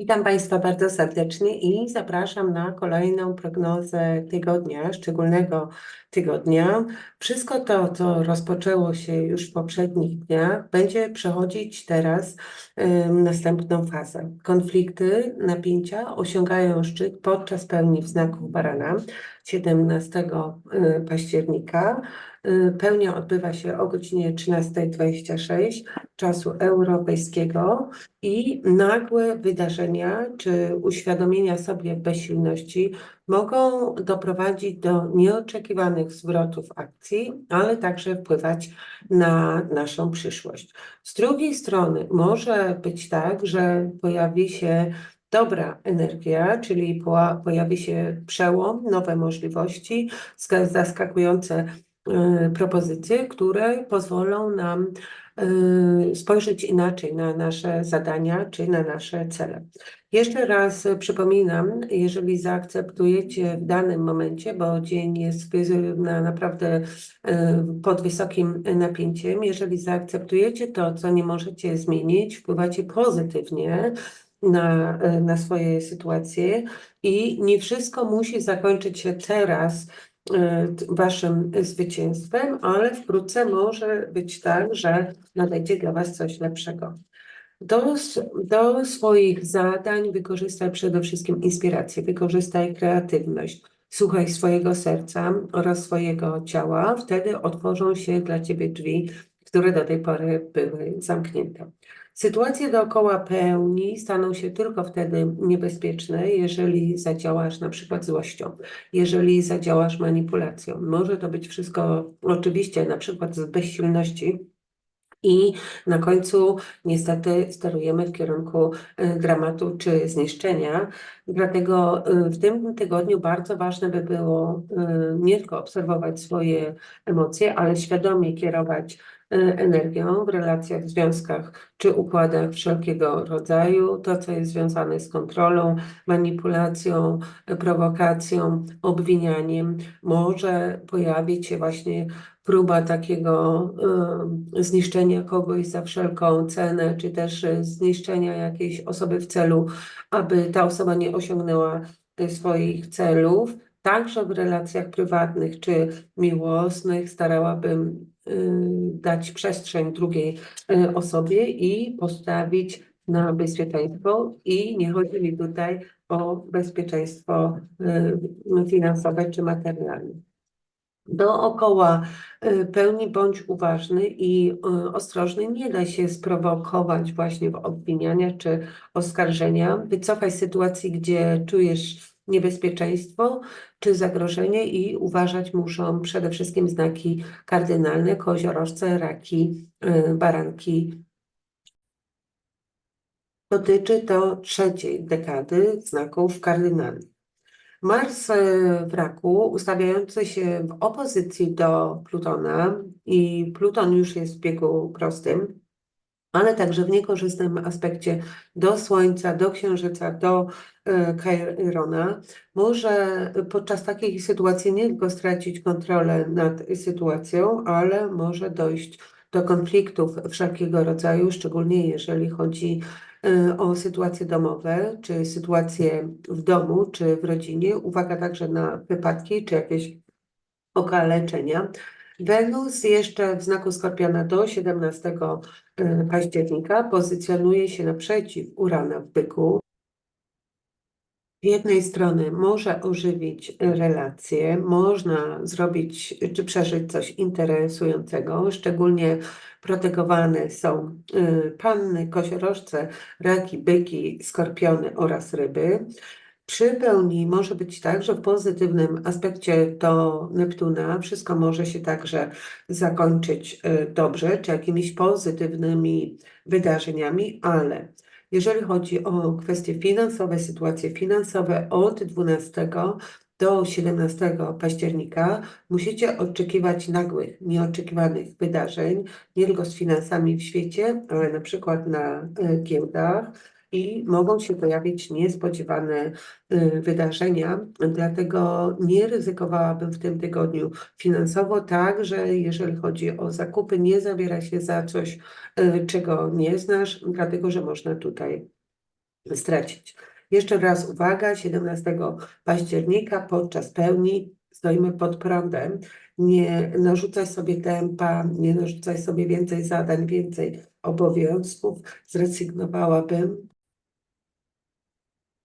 Witam Państwa bardzo serdecznie i zapraszam na kolejną prognozę tygodnia, szczególnego tygodnia. Wszystko to, co rozpoczęło się już w poprzednich dniach, będzie przechodzić teraz y, następną fazę. Konflikty, napięcia osiągają szczyt podczas pełni w znaku barana 17 y, października. Y, Pełnia odbywa się o godzinie 13.26 czasu europejskiego i nagłe wydarzenia czy uświadomienia sobie bezsilności mogą doprowadzić do nieoczekiwanych zwrotów akcji, ale także wpływać na naszą przyszłość. Z drugiej strony może być tak, że pojawi się dobra energia, czyli pojawi się przełom, nowe możliwości, zaskakujące y, propozycje, które pozwolą nam y, spojrzeć inaczej na nasze zadania czy na nasze cele. Jeszcze raz przypominam, jeżeli zaakceptujecie w danym momencie, bo dzień jest na naprawdę y, pod wysokim napięciem, jeżeli zaakceptujecie to, co nie możecie zmienić, wpływacie pozytywnie na, na swoje sytuacje i nie wszystko musi zakończyć się teraz e, waszym zwycięstwem, ale wkrótce może być tak, że nadejdzie dla was coś lepszego. Do, do swoich zadań wykorzystaj przede wszystkim inspirację, wykorzystaj kreatywność, słuchaj swojego serca oraz swojego ciała, wtedy otworzą się dla ciebie drzwi, które do tej pory były zamknięte. Sytuacje dookoła pełni staną się tylko wtedy niebezpieczne, jeżeli zadziałasz na przykład złością, jeżeli zadziałasz manipulacją. Może to być wszystko oczywiście na przykład z bezsilności, i na końcu niestety sterujemy w kierunku y, dramatu czy zniszczenia. Dlatego y, w tym tygodniu bardzo ważne by było y, nie tylko obserwować swoje emocje, ale świadomie kierować energią w relacjach, związkach czy układach wszelkiego rodzaju. To, co jest związane z kontrolą, manipulacją, prowokacją, obwinianiem, może pojawić się właśnie próba takiego zniszczenia kogoś za wszelką cenę, czy też zniszczenia jakiejś osoby w celu, aby ta osoba nie osiągnęła swoich celów. Także w relacjach prywatnych czy miłosnych starałabym y, dać przestrzeń drugiej y, osobie i postawić na bezpieczeństwo. I nie chodzi mi tutaj o bezpieczeństwo finansowe czy materialne. Dookoła pełni bądź uważny i ostrożny. Nie da się sprowokować właśnie w obwiniania czy oskarżenia. Wycofaj sytuacji, gdzie czujesz niebezpieczeństwo czy zagrożenie i uważać muszą przede wszystkim znaki kardynalne, koziorożce, raki, y, baranki. Dotyczy to trzeciej dekady znaków kardynalnych. Mars w raku, ustawiający się w opozycji do Plutona i Pluton już jest w biegu prostym, ale także w niekorzystnym aspekcie do Słońca, do Księżyca, do Kairona, może podczas takiej sytuacji nie tylko stracić kontrolę nad sytuacją, ale może dojść do konfliktów wszelkiego rodzaju, szczególnie jeżeli chodzi y, o sytuacje domowe, czy sytuacje w domu, czy w rodzinie. Uwaga także na wypadki, czy jakieś okaleczenia. Wenus jeszcze w znaku Skorpiona do 17 y, października pozycjonuje się naprzeciw Urana w byku. Z jednej strony może ożywić relacje, można zrobić czy przeżyć coś interesującego, szczególnie protegowane są y, panny, koziorożce, raki, byki, skorpiony oraz ryby. Przy pełni może być tak, że w pozytywnym aspekcie do Neptuna wszystko może się także zakończyć y, dobrze, czy jakimiś pozytywnymi wydarzeniami, ale jeżeli chodzi o kwestie finansowe, sytuacje finansowe od 12 do 17 października musicie oczekiwać nagłych, nieoczekiwanych wydarzeń, nie tylko z finansami w świecie, ale na przykład na e, giełdach i mogą się pojawić niespodziewane y, wydarzenia, dlatego nie ryzykowałabym w tym tygodniu finansowo, tak, że jeżeli chodzi o zakupy, nie zabiera się za coś, y, czego nie znasz, dlatego że można tutaj stracić. Jeszcze raz uwaga, 17 października podczas pełni stoimy pod prądem. Nie narzucaj sobie tempa, nie narzucaj sobie więcej zadań, więcej obowiązków. Zrezygnowałabym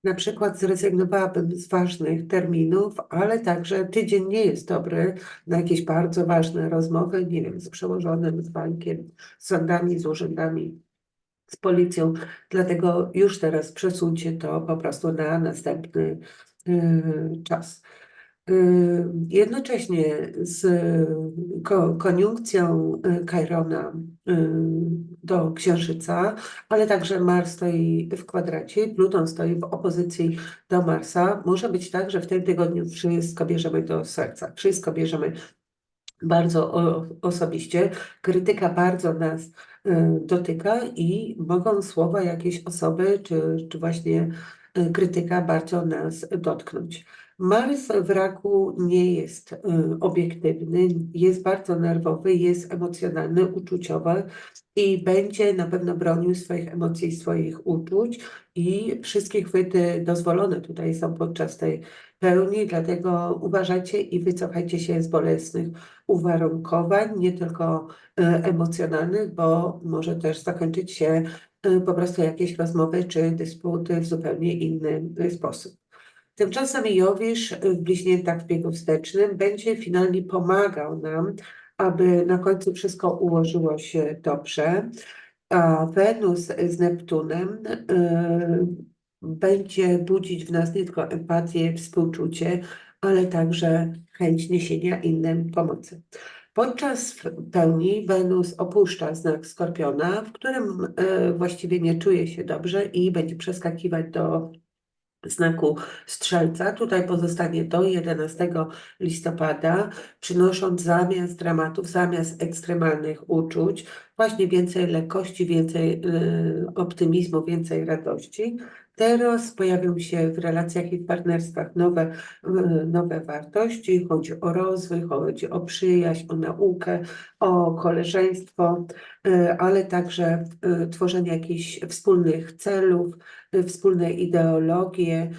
na przykład zrezygnowałabym z ważnych terminów, ale także tydzień nie jest dobry na jakieś bardzo ważne rozmowy, nie wiem, z przełożonym, z bankiem, z sądami, z urzędami, z policją. Dlatego już teraz przesuńcie to po prostu na następny y, czas. Y, Jednocześnie z ko koniunkcją y, Chairona y, do Księżyca, ale także Mars stoi w kwadracie, Pluton stoi w opozycji do Marsa. Może być tak, że w tym tygodniu wszystko bierzemy do serca, wszystko bierzemy bardzo osobiście. Krytyka bardzo nas y, dotyka i mogą słowa jakiejś osoby, czy, czy właśnie y, krytyka bardzo nas dotknąć. Mars w raku nie jest y, obiektywny, jest bardzo nerwowy, jest emocjonalny, uczuciowy i będzie na pewno bronił swoich emocji, swoich uczuć i wszystkie chwyty dozwolone tutaj są podczas tej pełni, dlatego uważajcie i wycofajcie się z bolesnych uwarunkowań, nie tylko y, emocjonalnych, bo może też zakończyć się y, po prostu jakieś rozmowy czy dysputy w zupełnie inny y, sposób. Tymczasem Jowisz w bliźniętach w biegu wstecznym będzie finalnie pomagał nam, aby na końcu wszystko ułożyło się dobrze. A Wenus z Neptunem będzie budzić w nas nie tylko empatię, współczucie, ale także chęć niesienia innym pomocy. Podczas pełni Wenus opuszcza znak Skorpiona, w którym y, właściwie nie czuje się dobrze i będzie przeskakiwać do znaku strzelca. Tutaj pozostanie do 11 listopada, przynosząc zamiast dramatów, zamiast ekstremalnych uczuć, właśnie więcej lekkości, więcej y, optymizmu, więcej radości. Teraz pojawią się w relacjach i w partnerstwach nowe, nowe wartości. Chodzi o rozwój, chodzi o przyjaźń, o naukę, o koleżeństwo, y, ale także y, tworzenie jakichś wspólnych celów, wspólne ideologie,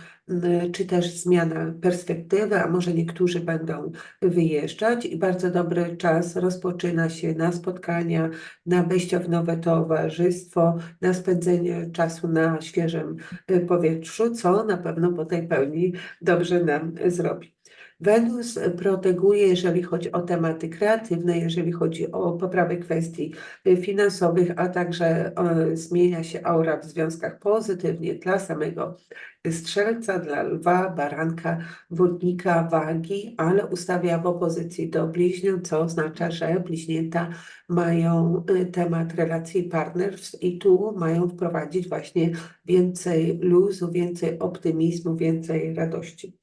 czy też zmiana perspektywy, a może niektórzy będą wyjeżdżać i bardzo dobry czas rozpoczyna się na spotkania, na wejście w nowe towarzystwo, na spędzenie czasu na świeżym y, powietrzu, co na pewno po tej pełni dobrze nam zrobi. Wenus proteguje, jeżeli chodzi o tematy kreatywne, jeżeli chodzi o poprawę kwestii finansowych, a także y, zmienia się aura w związkach pozytywnie dla samego strzelca, dla lwa, baranka, wodnika, wagi, ale ustawia w opozycji do bliźniąt, co oznacza, że bliźnięta mają y, temat relacji partnerstw i tu mają wprowadzić właśnie więcej luzu, więcej optymizmu, więcej radości.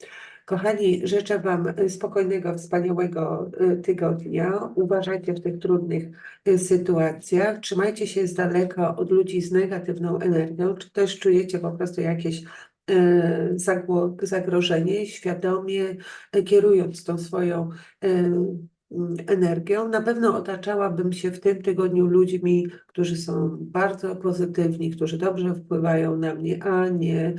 Kochani, życzę Wam spokojnego, wspaniałego y, tygodnia. Uważajcie w tych trudnych y, sytuacjach. Trzymajcie się z daleka od ludzi z negatywną energią, czy też czujecie po prostu jakieś y, zagrożenie, świadomie kierując tą swoją energią. Na pewno otaczałabym się w tym tygodniu ludźmi, którzy są bardzo pozytywni, którzy dobrze wpływają na mnie, a nie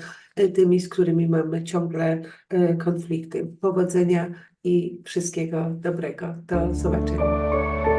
tymi, z którymi mamy ciągle e, konflikty. Powodzenia i wszystkiego dobrego. Do zobaczenia.